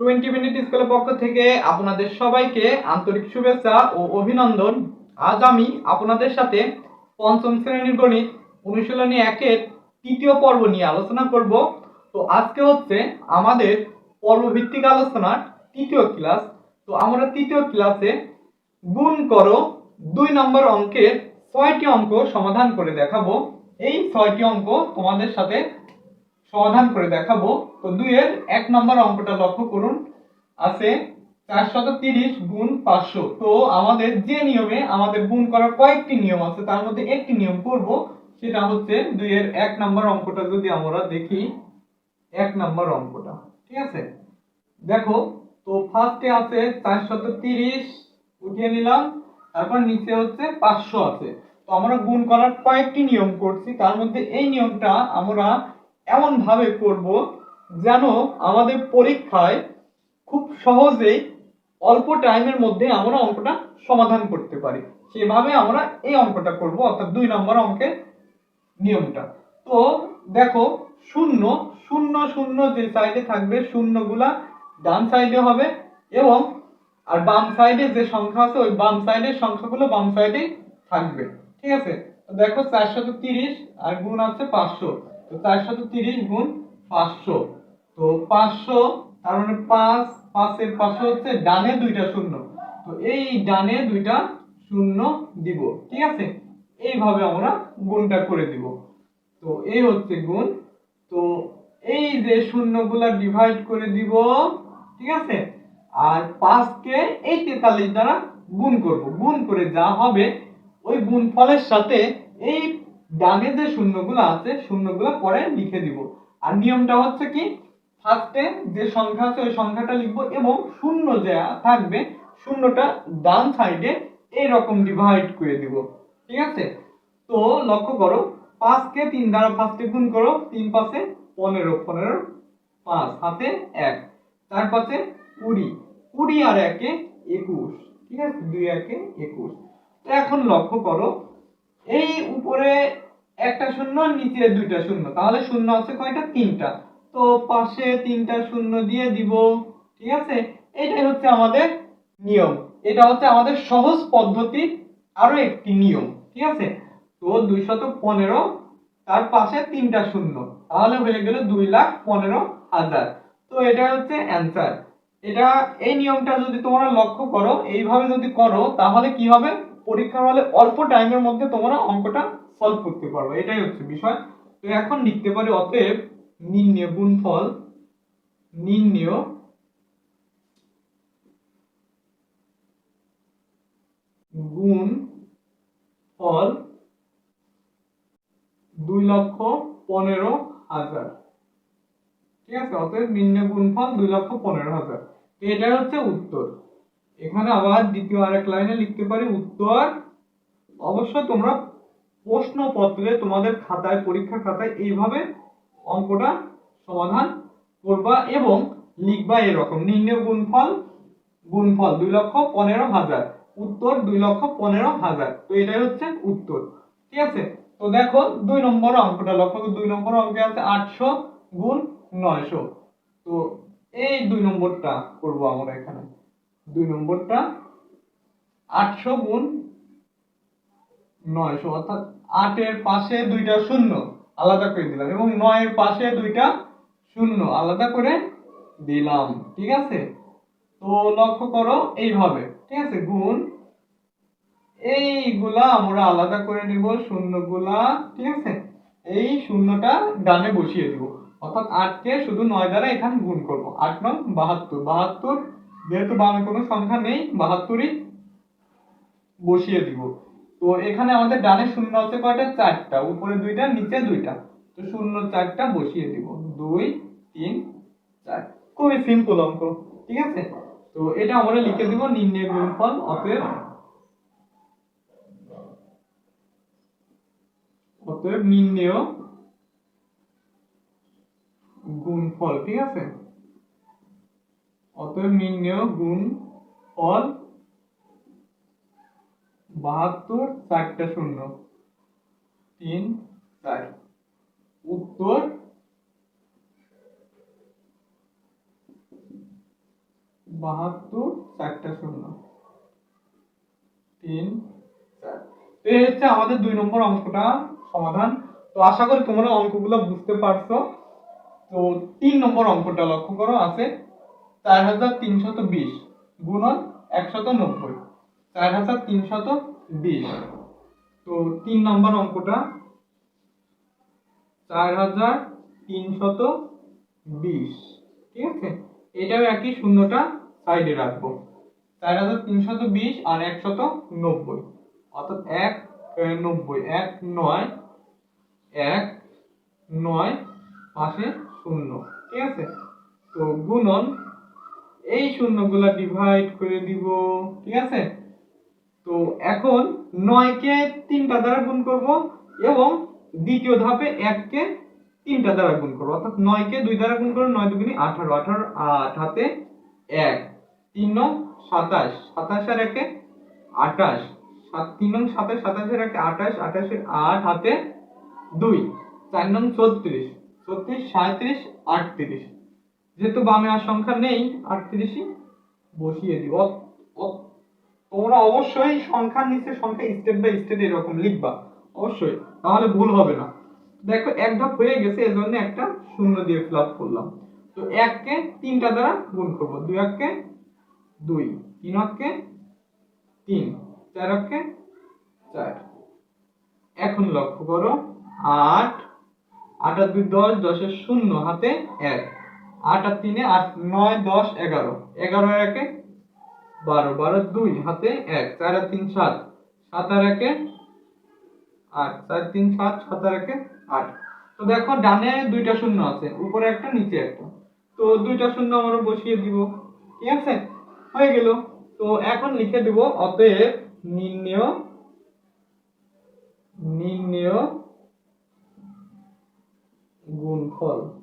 Twenty minute স্কুলের পক্ষ থেকে আপনাদের সবাইকে আন্তরিক শুভেচ্ছা ও অভিনন্দন। আজ আমি আপনাদের সাথে পঞ্চম শ্রেণির গণিত অনুশীলনী একের তৃতীয় পর্ব নিয়ে আলোচনা করব। তো আজকে হচ্ছে আমাদের পর্বভিত্তিক আলোচনার তৃতীয় ক্লাস। তো আমরা তৃতীয় ক্লাসে গুণ করো দুই নম্বর অঙ্কের ছয়টি অঙ্ক সমাধান করে দেখাবো। এই ছয়টি অঙ্ক তোমাদের সাথে সমাধান করে দেখাবো। তো দুইয়ের এক নম্বর অঙ্কটা লক্ষ্য করুন। আছে চারশত তিরিশ গুণ পাঁচশো। তো আমাদের যে নিয়মে আমাদের গুণ করার কয়েকটি নিয়ম আছে, তার মধ্যে একটি নিয়ম করব, সেটা হচ্ছে দুইয়ের এক নম্বর অঙ্কটা যদি আমরা দেখি, এক নম্বর অঙ্কটা, ঠিক আছে? দেখো, তো ফার্স্টে আছে চারশত তিরিশ, উঠিয়ে নিলাম, তারপর নিচে হচ্ছে পাঁচশো আছে। তো আমরা গুণ করার কয়েকটি নিয়ম করছি, তার মধ্যে এই নিয়মটা আমরা এমন ভাবে করব যেন আমাদের পরীক্ষায় খুব সহজেই অল্প টাইমের মধ্যে আমরা অঙ্কটা সমাধান করতে পারি। সেভাবে আমরা এই অঙ্কটা করব, অর্থাৎ দুই নম্বর অঙ্কের নিয়মটা। তো দেখো, শূন্য শূন্য শূন্য যে সাইডে থাকবে, শূন্যগুলা ডান সাইডে হবে এবং আর বাম সাইডে যে সংখ্যা আছে, ওই বাম সাইডের সংখ্যাগুলো বাম সাইডে থাকবে। ঠিক আছে? দেখো, চারশত তিরিশ আর গুণ আছে পাঁচশো। তো চারশত তিরিশ গুণ পাঁচশো। তো পাঁচশো, তার মানে পাঁচ, পাঁচের পাশে হচ্ছে ডানে দুইটা শূন্য। তো এই ডানে দুইটা শূন্য দিব, ঠিক আছে? এইভাবে আমরা গুণটা করে দিব। তো এই হচ্ছে গুণ। তো এই যে শূন্যগুলা ডিভাইড করে দিব, ঠিক আছে? আর পাঁচকে এই তেতাল্লিশ দ্বারা গুণ করব। গুণ করে যা হবে, ওই গুণ ফলের সাথে এই ডানে যে শূন্যগুলো আছে, শূন্যগুলো পরে লিখে দিব। আর নিয়মটা হচ্ছে কি? ফার্স্টে যে সংখ্যা আছে, ওই সংখ্যাটা লিখব এবং শূন্য যা থাকবে, শূন্যটা ডান সাইডে এইরকম ডিভাইড করে দিব। ঠিক আছে? তো লক্ষ্য করো, পাঁচকে তিন দ্বারা ফার্স্টে গুণ করো, তিন পাশে পনেরো পনেরো পাঁচ হাতে এক, চার পাশে কুড়ি কুড়ি আর একে একুশ। ঠিক আছে? দুই একে একুশ। তো এখন লক্ষ্য করো এই উপরে একটা শূন্য নিচে দুইটা শূন্য। তাহলে শূন্য আছে কয়টা? তিনটা। তো পাশে তিনটা শূন্য দিয়ে দিব, ঠিক আছে? এটাই হচ্ছে আমাদের নিয়ম। এটা হচ্ছে আমাদের সহজ পদ্ধতি, আরও একটি নিয়ম, ঠিক আছে? তো দুইশত পনেরো, তার পাশে তিনটা শূন্য। তাহলে হয়ে গেল দুই লাখ পনেরো হাজার। তো এটা হচ্ছে অ্যান্সার। এটা, এই নিয়মটা যদি তোমরা লক্ষ্য করো, এইভাবে যদি করো, তাহলে কি হবে? পরীক্ষার হলে অল্প টাইমের মধ্যে তোমরা অঙ্কটা সলভ করতে পারবে, এটাই হচ্ছে বিষয়। তো এখন লিখতে পারি অতএব নির্ণয় গুণফল, নির্ণয় গুণ ফল দুই লক্ষ পনেরো হাজার। ঠিক আছে? অতএব নির্ণয় গুণফল দুই লক্ষ পনেরো হাজার। তো এটা হচ্ছে উত্তর। এখানে আবার দ্বিতীয় আরেক লাইনে লিখতে পারি, উত্তর অবশ্যই তোমরা প্রশ্নপত্রে তোমাদের খাতায় পরীক্ষা খাতায় এইভাবে অঙ্কটা সমাধান করবা এবং লিখবা এরকম। নির্ণয় গুণফল গুণফল দুই লক্ষ পনেরো হাজার, উত্তর দুই লক্ষ পনেরো হাজার। তো এটাই হচ্ছে উত্তর, ঠিক আছে? তো দেখো দুই নম্বর অঙ্কটা, লক্ষ্য দুই নম্বর অঙ্কে আছে আটশো গুণ নয়শো। তো এই দুই নম্বরটা করব আমরা এখানে। দুই নম্বরটা আটশো গুণ নয়শো, অর্থাৎ আটের পাশে দুইটা শূন্য, আলাদা করে দিলাম। এবং নয়ের পাশে দুইটা শূন্য, আলাদা করে দিলাম। ঠিক আছে? তো লক্ষ্য করো এইভাবে ঠিক আছে? গুণ। এইগুলা আমরা আলাদা করে নিব, শূন্যগুলা। ঠিক আছে? এই শূন্যটা ডানে বসিয়ে দিব। অর্থাৎ আটকে শুধু নয় দ্বারা এখানে গুণ করব। আট নং বাহাত্তর। বাহাত্তর যেহেতু বামে কোনো সংখ্যা নেই, বাহাত্তরই বসিয়ে দিব। তো এখানে আমাদের ডানে শূন্য আছে কয়টা? চারটা। উপরে দুইটা, নিচে দুইটা। তো শূন্য, চারটা বসিয়ে দিব। দুই, তিন, চার। খুবই সিম্পল অঙ্ক, ঠিক আছে? তো এটা আমরা লিখে দিব নির্ণয় গুণফল অতএব অতএব নির্ণয় গুণফল, ঠিক আছে? অতএব নির্ণয় গুণফল বাহাত্তর চারটা শূন্য। তিন, চার। উত্তর বাহাত্তর চারটা শূন্য। তিন, চার। তো এই হচ্ছে আমাদের দুই নম্বর অঙ্কটা সমাধান। তো আশা করি তোমরা অঙ্কগুলো বুঝতে পারছ। তো তিন নম্বর অঙ্কটা লক্ষ্য করো, আছে চার হাজার তিনশত বিশ গুণন একশত নব্বই। চার হাজার তিনশত বিশ। তো তিন নম্বর অঙ্কটা। চার হাজার তিনশত বিশ। ঠিক আছে? এটাও একই শূন্যটা সাইডে রাখব। চার হাজার তিনশত বিশ আর একশত নব্বই। অর্থাৎ এক নব্বই। এক, নয় এক, নয়, পাশে শূন্য। ঠিক আছে? তো গুণন এই শূন্যগুলা ডিভাইড করে দিব, ঠিক আছে? তো এখন নয়কে তিনটা দ্বারা গুণ করব এবং দ্বিতীয় ধাপে এককে তিনটা দ্বারা গুণ করব। অর্থাৎ নয়কে দুই দ্বারা গুণ করব নয় দুগুণি আঠারো আঠারো আট হাতে এক, তিন নং সাতাশ সাতাশ আর একে আঠাশ, সাত, তিন নং সাতাশ সাতাশের একে আঠাশ আঠাশের আট হাতে দুই, চার নং ছত্রিশ ছত্রিশ সাঁত্রিশ আটত্রিশ। যেহেতু বামে আর সংখ্যা নেই, আটত্রিশই বসিয়ে দিব। তোমরা অবশ্যই সংখ্যার নিচে, সংখ্যা স্টেপ বাই স্টেপ এরকম লিখবা। অবশ্যই, তাহলে ভুল হবে না। দেখো, এক ধাপ হয়ে গেছে এর জন্য একটা শূন্য দিয়ে ফিল করলাম। তো এককে তিনটা দ্বারা গুণ করব। দুই এককে দুই, তিন অক্ষে তিন, চার অক্ষে চার। এখন লক্ষ্য করো, আট আট আর দুই দশ, দশের শূন্য, হাতে এক। আট আর তিনে আট, নয়, দশ, এগারো। এগারো একে বারো। বারো, দুই, হাতে এক। চার আর তিন, সাত। সাত আর একে আট। চার, তিন, সাত সাত আর একে আট। তো দেখো, ডানে দুইটা শূন্য আছে, উপরে একটা, নিচে একটা। তো দুইটা শূন্য আমরা বসিয়ে দিব। ঠিক আছে? হয়ে গেল। তো এখন লিখে দিব, অতএব নির্ণেয় নির্ণেয় গুণফল।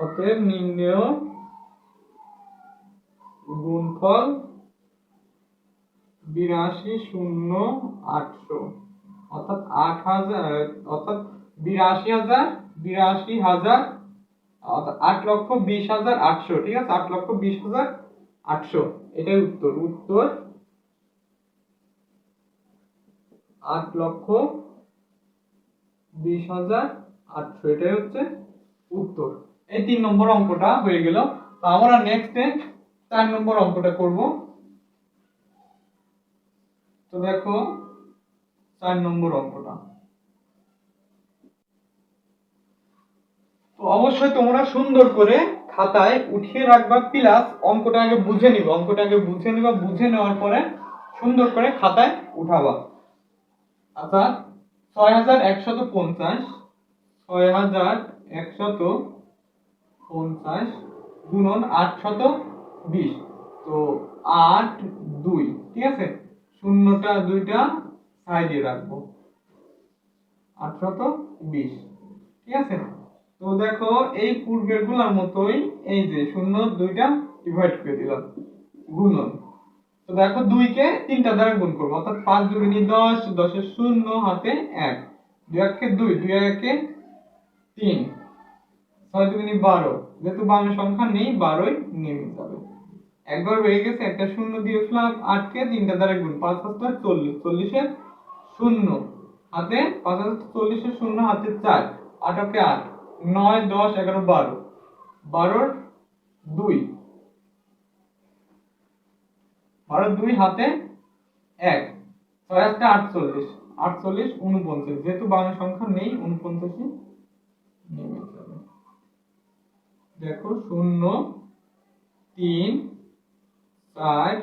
অতএব নির্ণেয় গুণফল বিরাশি শূন্য আটশো। অর্থাৎ আট হাজার, অর্থাৎ বিরাশি হাজার বিরাশি হাজার আট লক্ষ বিশ হাজার আটশো, ঠিক আছে? আট লক্ষ বিশ হাজার আটশো। এটাই উত্তর। উত্তর আট লক্ষ বিশ হাজার আটশো। এটাই হচ্ছে উত্তর। এই তিন নম্বর অঙ্কটা হয়ে গেল। আমরা নেক্সটে চার নম্বর অঙ্কটা করব। তো দেখো, চার নম্বর অঙ্কটা। তো অবশ্যই তোমরা সুন্দর করে খাতায় উঠিয়ে রাখবা প্লাস অঙ্কটা আগে বুঝে নিবা। অঙ্কটা আগে বুঝে নিবা, বুঝে নেওয়ার পরে সুন্দর করে খাতায় উঠাবা। আচ্ছা ছয় হাজার একশত পঞ্চাশ, ছয় হাজার একশত পঞ্চাশ গুণন আটশত বিশ। তো আট দুই, ঠিক আছে? শূন্যটা দুইটা সাইডে রাখব। আটশত বিশ, ঠিক আছে? তো দেখো, এই পূর্বেরগুলার মতোই এই যে শূন্য, দুইটা ডিভাইড করে দিলাম, গুণন। তো দেখো, দুইকে তিনটা দ্বারা গুণ করব, অর্থাৎ পাঁচ দুগুণি দশ, দশের শূন্য, হাতে এক। দুই একে দুই দুই একে তিন। ছয় দুগুণি বারো যেহেতু বামে সংখ্যা নেই, বারোই নেমে যাবে। একবার হয়ে গেছে, একটা শূন্য দিয়ে ফেলাম আটকে তিনটা দ্বারা গুণ, পাঁচ পাঁচটা চল্লিশ, চল্লিশের শূন্য। হাতে পাঁচ হাজার চল্লিশের শূন্য, হাতে চার আটকে আট, নয়, দশ, এগারো, বারো। বারোর দুই। বারোর দুই হাতে এক, ছয় আটটা আটচল্লিশ আটচল্লিশ উনপঞ্চাশ। যেহেতু বাংলা সংখ্যা নেই, উনপঞ্চাশই নেমে যাবে। দেখো, শূন্য, তিন, চার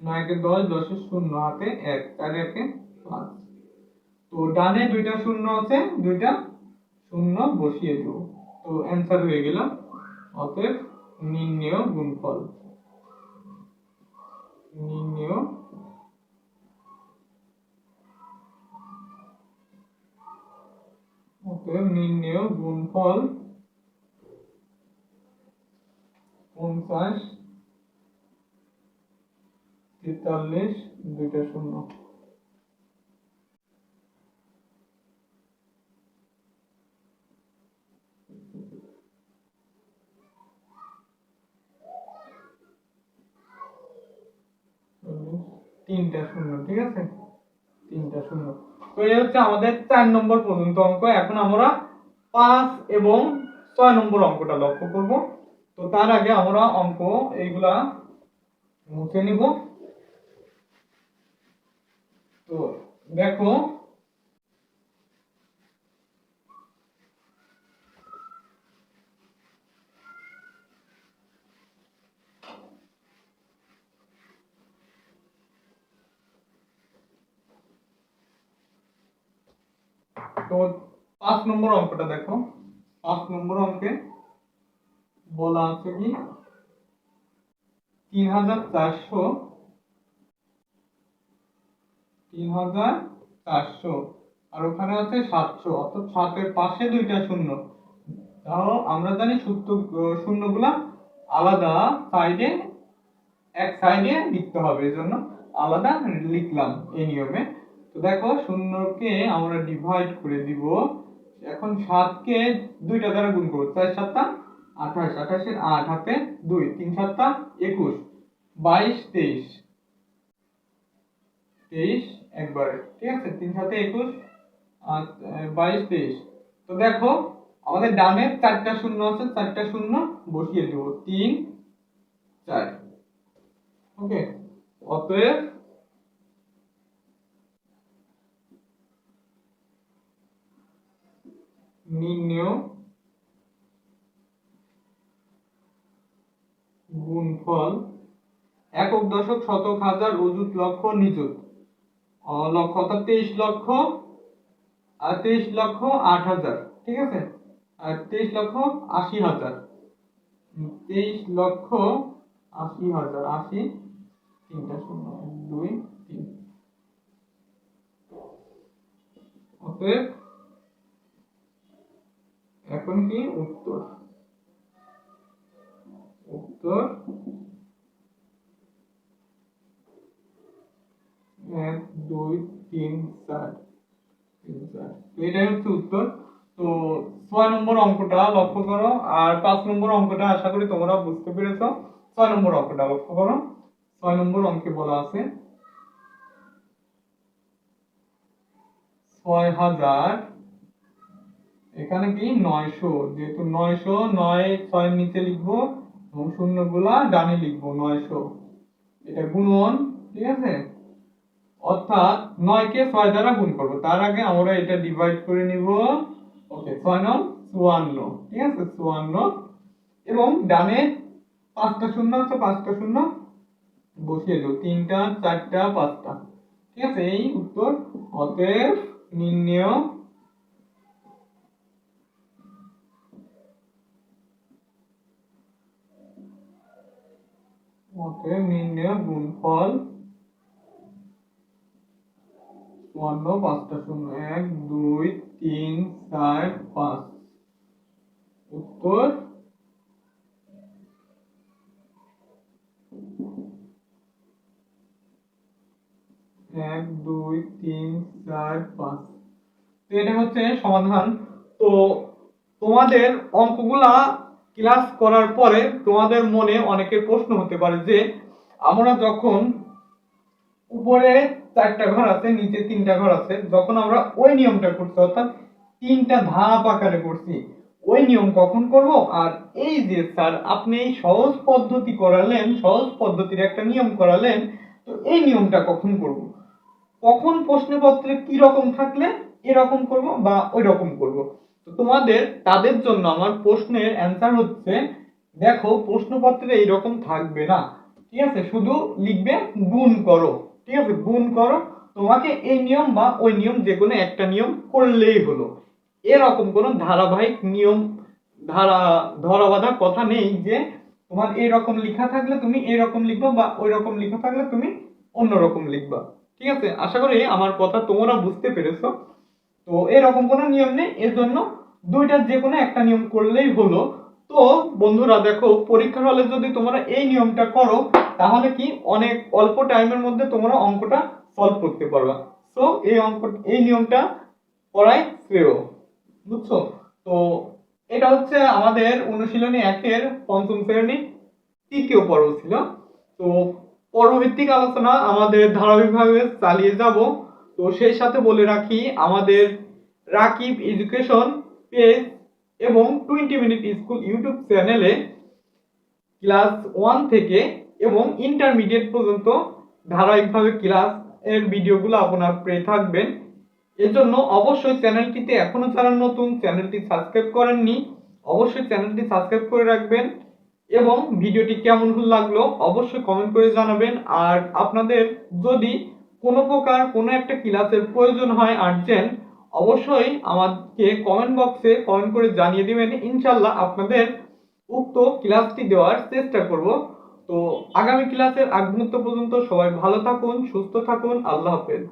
নয়কে দশ, দশের শূন্য হাতে এক, চার, একে পাঁচ। তো ডানে দুইটা শূন্য আছে, দুইটা শূন্য বসিয়ে দেবো। তো অ্যান্সার হয়ে গেল। অতএব নির্ণেয় গুণফল। নির্ণেয় অতএব নির্ণেয় গুণফল পঞ্চাশ, তেতাল্লিশ, দুইটা শূন্য। তিনটা শূন্য, ঠিক আছে? তিনটা শূন্য। তো এই হচ্ছে আমাদের চার নম্বর পর্যন্ত অঙ্ক। এখন আমরা পাঁচ এবং ছয় নম্বর অঙ্কটা লক্ষ্য করব। তো তার আগে আমরা অঙ্ক এইগুলা মুছে নিব। তো দেখো, তো পাঁচ নম্বর অঙ্কটা দেখো। পাঁচ নম্বর অঙ্কে বলা আছে কি? তিন হাজার চারশো তিন হাজার চারশো, আর ওখানে আছে সাতশো, অর্থাৎ সাতের পাশে দুইটা শূন্য। তাও আমরা জানি সূত্র শূন্যগুলা আলাদা সাইডে এক সাইডে লিখতে হবে, এই জন্য আলাদা লিখলাম এই নিয়মে। তো দেখো, শূন্যকে আমরা ডিভাইড করে দিব। এখন সাতকে দুইটা দ্বারা গুণ করব, চার সাতটা আঠাশ, আঠাশের আট, হাতে দুই, তিন সাতটা, একুশ, বাইশ, তেইশ। তেইশ একবারে, ঠিক আছে? তিন সাথে একুশ আর বাইশ, তেইশ। তো দেখো, আমাদের ডানে চারটা শূন্য আছে, চারটা শূন্য বসিয়ে দেবো। তিন, চার। ওকে? অতএব নির্ণেয় গুণফল একক দশক শতক হাজার অযুত লক্ষ নিযুত। লক্ষ, অর্থাৎ তেইশ লক্ষ, আর তেইশ লক্ষ আট হাজার, ঠিক আছে? আর তেইশ লক্ষ আশি হাজার। তেইশ লক্ষ আশি হাজার, আশি, তিনটা শূন্য দুই, তিন। অতএব এখন কি উত্তর? উত্তর এক, দুই, তিন, চার। তিন এটাই হচ্ছে উত্তর। তো ছয় নম্বর অঙ্কটা লক্ষ্য করো। আর পাঁচ নম্বর অঙ্কটা আশা করি তোমরা বুঝতে পেরেছ। ছয় নম্বর অঙ্কটা লক্ষ্য করো। ছয় নম্বর অঙ্কে বলা আছে, ছয় হাজার, এখানে কি নয়শো, যেহেতু নয়শো নয় ছয়ের নিচে লিখব এবং শূন্যগুলা ডানে লিখব নয়শো। এটা গুণন, ঠিক আছে? অর্থাৎ নয়কে ছয় দ্বারা গুণ করব। তার আগে আমরা এটা ডিভাইড করে নিব। ওকে, ছয় নং চুয়ান্ন, ঠিক আছে? চুয়ান্ন। এবং ডানে পাঁচটা শূন্য আছে, পাঁচটা শূন্য বসিয়ে দেবো। তিনটা, চারটা, পাঁচটা। ঠিক আছে? এই উত্তর অতএব নির্ণয় অতএব নির্ণয় গুণফল চুয়ান্ন পাঁচটা শূন্য, এক, দুই, তিন, চার, পাঁচ। উত্তর? এক, দুই, তিন, চার, পাঁচ। তো এটা হচ্ছে সমাধান। তো তোমাদের অঙ্কগুলা ক্লাস করার পরে তোমাদের মনে অনেকের প্রশ্ন হতে পারে যে, আমরা যখন উপরে চারটা ঘর আছে, নিচে তিনটা ঘর আছে, যখন আমরা ওই নিয়মটা করছি, অর্থাৎ তিনটা ধাপ আকারে করছি, ওই নিয়ম কখন করব? আর এই যে স্যার, আপনি এই সহজ পদ্ধতি করালেন, সহজ পদ্ধতির একটা নিয়ম করালেন, তো এই নিয়মটা কখন করব? কখন প্রশ্নপত্রে কি রকম থাকলে এরকম করব বা ওই রকম করব? তো তোমাদের, তাদের জন্য আমার প্রশ্নের অ্যান্সার হচ্ছে, দেখো, প্রশ্নপত্রে এইরকম থাকবে না। ঠিক আছে? শুধু লিখবে, গুণ করো। ঠিক আছে? গুণ করো। তোমাকে এই নিয়ম বা ওই নিয়ম যে কোনো একটা নিয়ম করলেই হলো। এরকম কোনো ধারাবাহিক নিয়ম, ধারা ধরা বাঁধা কথা নেই যে তোমার এইরকম লেখা থাকলে তুমি এইরকম লিখবা বা ওই রকম লেখা থাকলে তুমি অন্যরকম লিখবা। ঠিক আছে? আশা করি আমার কথা তোমরা বুঝতে পেরেছ। তো এরকম কোনো নিয়ম নেই এর জন্য দুইটার যে কোনো একটা নিয়ম করলেই হলো। তো বন্ধুরা দেখো, পরীক্ষার হলে যদি তোমরা এই নিয়মটা করো, তাহলে কি অনেক অল্প টাইমের মধ্যে তোমরা অঙ্কটা সলভ করতে পারবা। তো এই অঙ্ক, এই নিয়মটা করাই শ্রেয়, বুঝছ? তো এটা হচ্ছে আমাদের অনুশীলনী একের পঞ্চম শ্রেণি তৃতীয় পর্ব ছিল। তো পরবর্তী আলোচনা আমাদের ধারাবাহিকভাবে চালিয়ে যাব। তো সেই সাথে বলে রাখি, আমাদের রাকিব এডুকেশন পেজ এবং টোয়েন্টি মিনিট স্কুল ইউটিউব চ্যানেলে ক্লাস ওয়ান থেকে এবং ইন্টারমিডিয়েট পর্যন্ত ধারাবাহিকভাবে ক্লাস এর ভিডিওগুলো আপনার পেয়ে থাকবেন। এজন্য অবশ্যই চ্যানেলটিতে এখনও যারা নতুন, চ্যানেলটি সাবস্ক্রাইব করেননি, অবশ্যই চ্যানেলটি সাবস্ক্রাইব করে রাখবেন এবং ভিডিওটি কেমন লাগল অবশ্যই কমেন্ট করে জানাবেন। আর আপনাদের যদি কোনো প্রকার কোনো একটা ক্লাসের প্রয়োজন হয় আর্জেন্ট, অবশ্যই আমাকে কমেন্ট বক্সে কমেন্ট করে জানিয়ে দেবেন। ইনশাল্লাহ আপনাদের উক্ত ক্লাসটি দেওয়ার চেষ্টা করব। তো আগামী ক্লাসের আগ মুহূর্ত পর্যন্ত সবাই ভালো থাকুন, সুস্থ থাকুন, আল্লাহ হাফেজ।